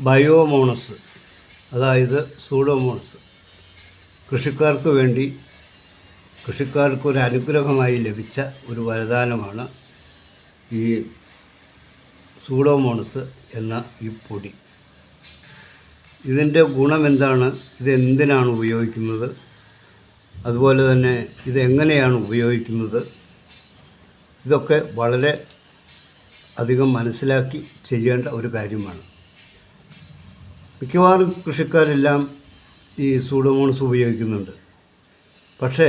ബയോമോണസ് അതായത് സൂഡോമോണസ്. കൃഷിക്കാർക്ക് വേണ്ടി കൃഷിക്കാർക്ക് ഒരു അനുഗ്രഹമായി ലഭിച്ച ഒരു വരദാനമാണ് ഈ സൂഡോമോണസ് എന്ന ഈ പൊടി. ഇതിന്റെ ഗുണം എന്താണ് ഇത് എന്തിനാണ് ഉപയോഗിക്കുന്നത്? അതുപോലെ തന്നെ ഇതെങ്ങനെയാണ് ഉപയോഗിക്കുന്നത്? ഇതൊക്കെ വളരെ അധികം മനസ്സിലാക്കി ചെയ്യേണ്ട ഒരു കാര്യമാണ്. മിക്കവാറും കൃഷിക്കാരെല്ലാം ഈ സൂഡോമോൺസ് ഉപയോഗിക്കുന്നുണ്ട്. പക്ഷേ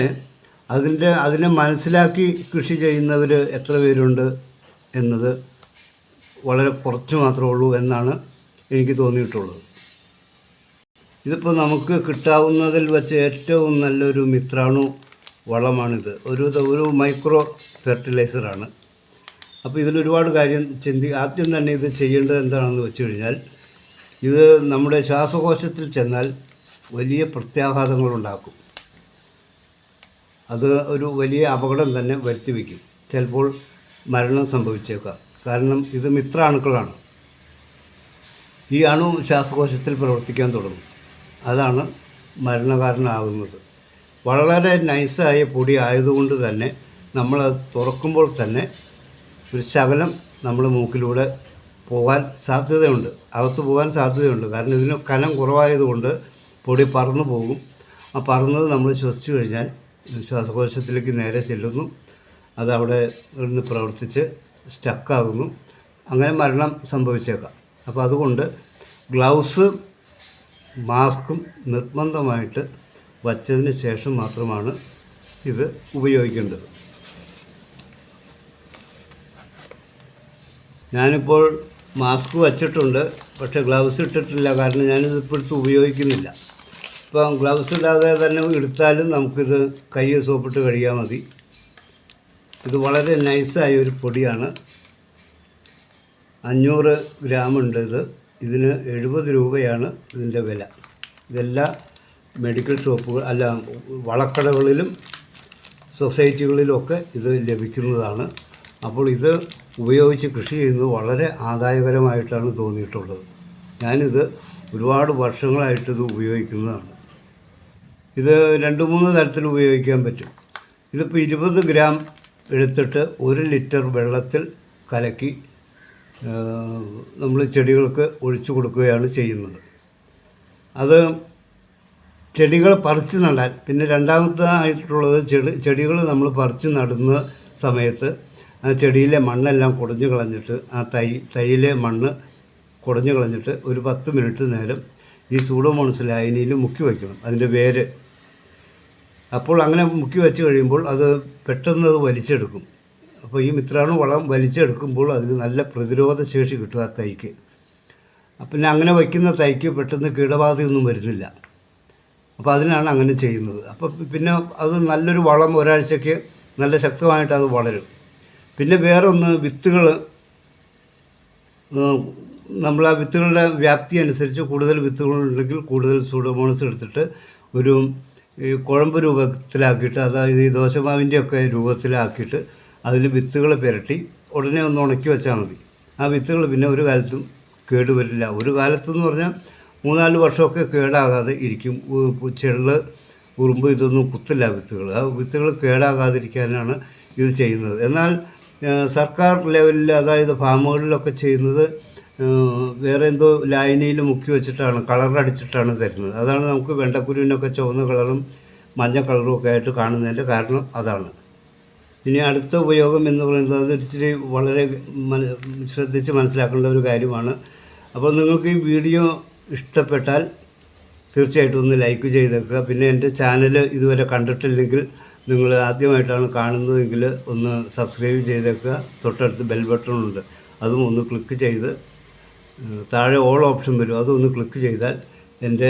അതിന്റെ അതിനെ മനസ്സിലാക്കി കൃഷി ചെയ്യുന്നവർ എത്ര പേരുണ്ട് എന്നത് വളരെ കുറച്ച് മാത്രമേ ഉള്ളൂ എന്നാണ് എനിക്ക് തോന്നിയിട്ടുള്ളത്. ഇതിപ്പോൾ നമുക്ക് കിട്ടാവുന്നതിൽ വെച്ച് ഏറ്റവും നല്ലൊരു മിത്രാണു വളമാണിത്. ഒരു ഒരു മൈക്രോ ഫെർട്ടിലൈസറാണ് അപ്പോൾ ഇതിലൊരുപാട് കാര്യം ചിന്തി ആദ്യം തന്നെ ഇത് ചെയ്യേണ്ടത് എന്താണെന്ന് വെച്ച് കഴിഞ്ഞാൽ ഇത് നമ്മുടെ ശ്വാസകോശത്തിൽ ചെന്നാൽ വലിയ പ്രത്യാഘാതങ്ങളുണ്ടാക്കും. അത് ഒരു വലിയ അപകടം തന്നെ വരുത്തി വയ്ക്കും ചിലപ്പോൾ മരണം സംഭവിച്ചേക്കാം. കാരണം ഇത് മിത്രാണുക്കളാണ്. ഈ അണു ശ്വാസകോശത്തിൽ പ്രവർത്തിക്കാൻ തുടങ്ങും. അതാണ് മരണകാരനാകുന്നത്. വളരെ നൈസായ പൊടി ആയതുകൊണ്ട് തന്നെ നമ്മൾ തുറക്കുമ്പോൾ തന്നെ ഒരു ശകലം നമ്മൾ മൂക്കിലൂടെ പോകാൻ സാധ്യതയുണ്ട്. അകത്ത് പോകാൻ സാധ്യതയുണ്ട്. കാരണം ഇതിന് കനം കുറവായതുകൊണ്ട് പൊടി പറന്നു പോകും. ആ പറന്നത് നമ്മൾ ശ്വസിച്ചു കഴിഞ്ഞാൽ ശ്വാസകോശത്തിലേക്ക് നേരെ ചെല്ലുന്നു. അതവിടെ നിന്ന് പ്രവർത്തിച്ച് സ്റ്റക്കാകുന്നു. അങ്ങനെ മരണം സംഭവിച്ചേക്കാം. അപ്പോൾ അതുകൊണ്ട് ഗ്ലൗസ് മാസ്കും നിർബന്ധമായിട്ട് വച്ചതിന് ശേഷം മാത്രമാണ് ഇത് ഉപയോഗിക്കേണ്ടത്. ഞാനിപ്പോൾ മാസ്ക് വച്ചിട്ടുണ്ട് പക്ഷേ ഗ്ലൗസ് ഇട്ടിട്ടില്ല. കാരണം ഞാനിത് ഇപ്പോഴത്തെ ഉപയോഗിക്കുന്നില്ല. ഇപ്പം ഗ്ലൗസ് ഇടാതെ തന്നെ എടുത്താലും നമുക്കിത് കൈ സോപ്പിട്ട് കഴിയാൽ മതി. ഇത് വളരെ നൈസായ ഒരു പൊടിയാണ്. അഞ്ഞൂറ് ഗ്രാം ഉണ്ട് ഇത്. ഇതിന് എഴുപത് രൂപയാണ് ഇതിന്റെ വില. ഇതെല്ലാ മെഡിക്കൽ ഷോപ്പുകൾ അല്ല വളക്കടകളിലും സൊസൈറ്റികളിലുമൊക്കെ ഇത് ലഭിക്കുന്നതാണ്. അപ്പോൾ ഇത് ഉപയോഗിച്ച് കൃഷി ചെയ്യുന്നത് വളരെ ആദായകരമായിട്ടാണ് തോന്നിയിട്ടുള്ളത്. ഞാനിത് ഒരുപാട് വർഷങ്ങളായിട്ട് ഇത് ഉപയോഗിക്കുന്നതാണ്. ഇത് രണ്ട് മൂന്ന് തരത്തിൽ ഉപയോഗിക്കാൻ പറ്റും. ഇതിപ്പോൾ ഇരുപത് ഗ്രാം എടുത്തിട്ട് ഒരു ലിറ്റർ വെള്ളത്തിൽ കലക്കി നമ്മൾ ചെടികൾക്ക് ഒഴിച്ചു കൊടുക്കുകയാണ് ചെയ്യുന്നത്. അത് ചെടികൾ പറിച്ച് നടാൻ പിന്നെ രണ്ടാമത്തെ ആയിട്ടുള്ളത് ചെടി ചെടികൾ നമ്മൾ പറിച്ച് നടുന്ന സമയത്ത് ആ ചെടിയിലെ മണ്ണെല്ലാം കുടഞ്ഞു കളഞ്ഞിട്ട് ആ തൈ തൈയിലെ മണ്ണ് കുടഞ്ഞു കളഞ്ഞിട്ട് ഒരു പത്ത് മിനിറ്റ് നേരം ഈ സൂഡോമോണസ് ലായനിയിൽ മുക്കി വയ്ക്കണം അതിന്റെ വേര്. അപ്പോൾ അങ്ങനെ മുക്കി വെച്ച് കഴിയുമ്പോൾ അത് പെട്ടെന്ന് അത് വലിച്ചെടുക്കും. അപ്പോൾ ഈ മിത്രാണു വളം വലിച്ചെടുക്കുമ്പോൾ അതിന് നല്ല പ്രതിരോധ ശേഷി കിട്ടും ആ തൈക്ക്. പിന്നെ അങ്ങനെ വയ്ക്കുന്ന തൈക്ക് പെട്ടെന്ന് കീടബാധയൊന്നും വരുന്നില്ല. അപ്പോൾ അതിനാണ് അങ്ങനെ ചെയ്യുന്നത്. അപ്പോൾ പിന്നെ അത് നല്ലൊരു വളം ഒരാഴ്ചയ്ക്ക് നല്ല ശക്തമായിട്ട് അത് വളരും. പിന്നെ വേറൊന്ന് വിത്തുകൾ നമ്മൾ ആ വിത്തുകളുടെ വ്യാപ്തി അനുസരിച്ച് കൂടുതൽ വിത്തുകളുണ്ടെങ്കിൽ കൂടുതൽ സൂഡോമോണസ് എടുത്തിട്ട് ഒരു കുഴമ്പ് രൂപത്തിലാക്കിയിട്ട് അതായത് ഈ ദോശമാവിന്റെ ഒക്കെ രൂപത്തിലാക്കിയിട്ട് അതിൽ വിത്തുകൾ പുരട്ടി ഉടനെ ഒന്ന് ഉണക്കി വെച്ചാൽ മതി. ആ വിത്തുകൾ പിന്നെ ഒരു കാലത്തും കേടുവരില്ല ഒരു കാലത്തെന്ന് പറഞ്ഞാൽ മൂന്നാൽ വർഷമൊക്കെ കേടാകാതെ ഇരിക്കും. ചെള്ള് ഉറുമ്പ് ഇതൊന്നും കുത്തില്ല വിത്തുകൾ ആ വിത്തുകൾ കേടാകാതിരിക്കാനാണ് ഇത് ചെയ്യുന്നത്. എന്നാൽ സർക്കാർ ലെവലിൽ അതായത് ഫാമുകളിലൊക്കെ ചെയ്യുന്നത് വേറെ എന്തോ ലായനിയിൽ മുക്കി വെച്ചിട്ടാണ് കളറടിച്ചിട്ടാണ് തരുന്നത്. അതാണ് നമുക്ക് വെണ്ടക്കുരുവിനൊക്കെ ചുവന്ന കളറും മഞ്ഞ കളറും ഒക്കെ ആയിട്ട് കാണുന്നതിന്റെ കാരണം അതാണ്. ഇനി അടുത്ത ഉപയോഗം എന്ന് പറയുന്നത് അത് ഇച്ചിരി വളരെ ശ്രദ്ധിച്ച് മനസ്സിലാക്കേണ്ട ഒരു കാര്യമാണ്. അപ്പോൾ നിങ്ങൾക്ക് ഈ വീഡിയോ ഇഷ്ടപ്പെട്ടാൽ തീർച്ചയായിട്ടും ഒന്ന് ലൈക്ക് ചെയ്തേക്കുക. പിന്നെ എന്റെ ചാനൽ ഇതുവരെ കണ്ടിട്ടില്ലെങ്കിൽ നിങ്ങൾ ആദ്യമായിട്ടാണ് കാണുന്നതെങ്കിൽ ഒന്ന് സബ്സ്ക്രൈബ് ചെയ്തേക്കുക. തൊട്ടടുത്ത് ബെൽ ബട്ടണുണ്ട് അതും ഒന്ന് ക്ലിക്ക് ചെയ്ത് താഴെ ഓൾ ഓപ്ഷൻ വരും. അതൊന്ന് ക്ലിക്ക് ചെയ്താൽ എന്റെ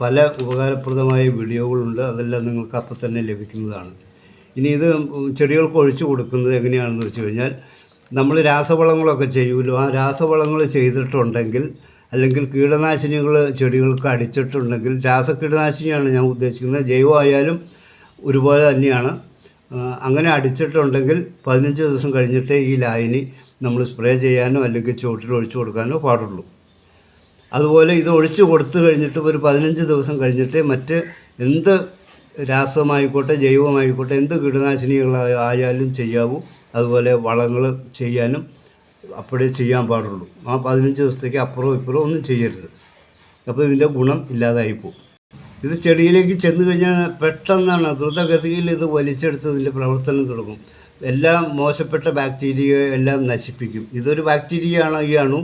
പല ഉപകാരപ്രദമായ വീഡിയോകളുണ്ട് അതെല്ലാം നിങ്ങൾക്ക് അപ്പം തന്നെ ലഭിക്കുന്നതാണ്. ഇനി ഇത് ചെടികൾക്ക് ഒഴിച്ചു കൊടുക്കുന്നത് എങ്ങനെയാണെന്ന് വെച്ച് കഴിഞ്ഞാൽ നമ്മൾ രാസവളങ്ങളൊക്കെ ചെയ്യുമല്ലോ. ആ രാസവളങ്ങൾ ചെയ്തിട്ടുണ്ടെങ്കിൽ അല്ലെങ്കിൽ കീടനാശിനികൾ ചെടികൾക്ക് അടിച്ചിട്ടുണ്ടെങ്കിൽ രാസകീടനാശിനിയാണ് ഞാൻ ഉദ്ദേശിക്കുന്നത്. ജൈവമായാലും ഒരുപോലെ തന്നെയാണ്. അങ്ങനെ അടിച്ചിട്ടുണ്ടെങ്കിൽ പതിനഞ്ച് ദിവസം കഴിഞ്ഞിട്ടേ ഈ ലായനി നമ്മൾ സ്പ്രേ ചെയ്യാനോ അല്ലെങ്കിൽ ചുവട്ടിൽ ഒഴിച്ചു കൊടുക്കാനോ പാടുള്ളൂ. അതുപോലെ ഇത് ഒഴിച്ച് കൊടുത്തു കഴിഞ്ഞിട്ട് ഒരു പതിനഞ്ച് ദിവസം കഴിഞ്ഞിട്ട് മറ്റ് എന്ത് രാസമായിക്കോട്ടെ ജൈവമായിക്കോട്ടെ എന്ത് കീടനാശിനികളായാലും ചെയ്യാവൂ. അതുപോലെ വളങ്ങൾ ചെയ്യാനും അപ്പോഴേ ചെയ്യാൻ പാടുള്ളൂ. ആ പതിനഞ്ച് ദിവസത്തേക്ക് അപ്പുറവും ഇപ്പുറവും ഒന്നും ചെയ്യരുത്. അപ്പോൾ ഇതിന്റെ ഗുണം ഇല്ലാതായി പോകും. ഇത് ചെടിയിലേക്ക് ചെന്ന് കഴിഞ്ഞാൽ പെട്ടെന്നാണ് ദ്രുതഗതിയിൽ ഇത് വലിച്ചെടുത്ത് ഇതിന്റെ പ്രവർത്തനം തുടങ്ങും. എല്ലാം മോശപ്പെട്ട ബാക്ടീരിയ എല്ലാം നശിപ്പിക്കും. ഇതൊരു ബാക്ടീരിയ ആണ് ഈ അണു.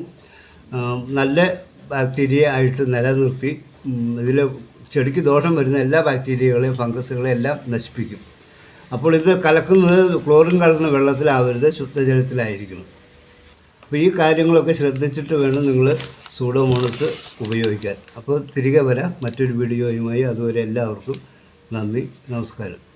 നല്ല ബാക്ടീരിയ ആയിട്ട് നിലനിർത്തി ഇതിൽ ചെടിക്ക് ദോഷം വരുന്ന എല്ലാ ബാക്ടീരിയകളെയും ഫംഗസുകളെയും എല്ലാം നശിപ്പിക്കും. അപ്പോൾ ഇത് കലക്കുന്നത് ക്ലോറിൻ കലർന്ന വെള്ളത്തിലാവരുത് ശുദ്ധജലത്തിലായിരിക്കണം. അപ്പോൾ ഈ കാര്യങ്ങളൊക്കെ ശ്രദ്ധിച്ചിട്ട് വേണം നിങ്ങൾ സൂഡോമോണസ് ഉപയോഗിക്കാൻ. അപ്പോൾ തിരികെ വരാം. മറ്റൊരു വീഡിയോയുമായി അതുവരെ എല്ലാവർക്കും നന്ദി നമസ്കാരം.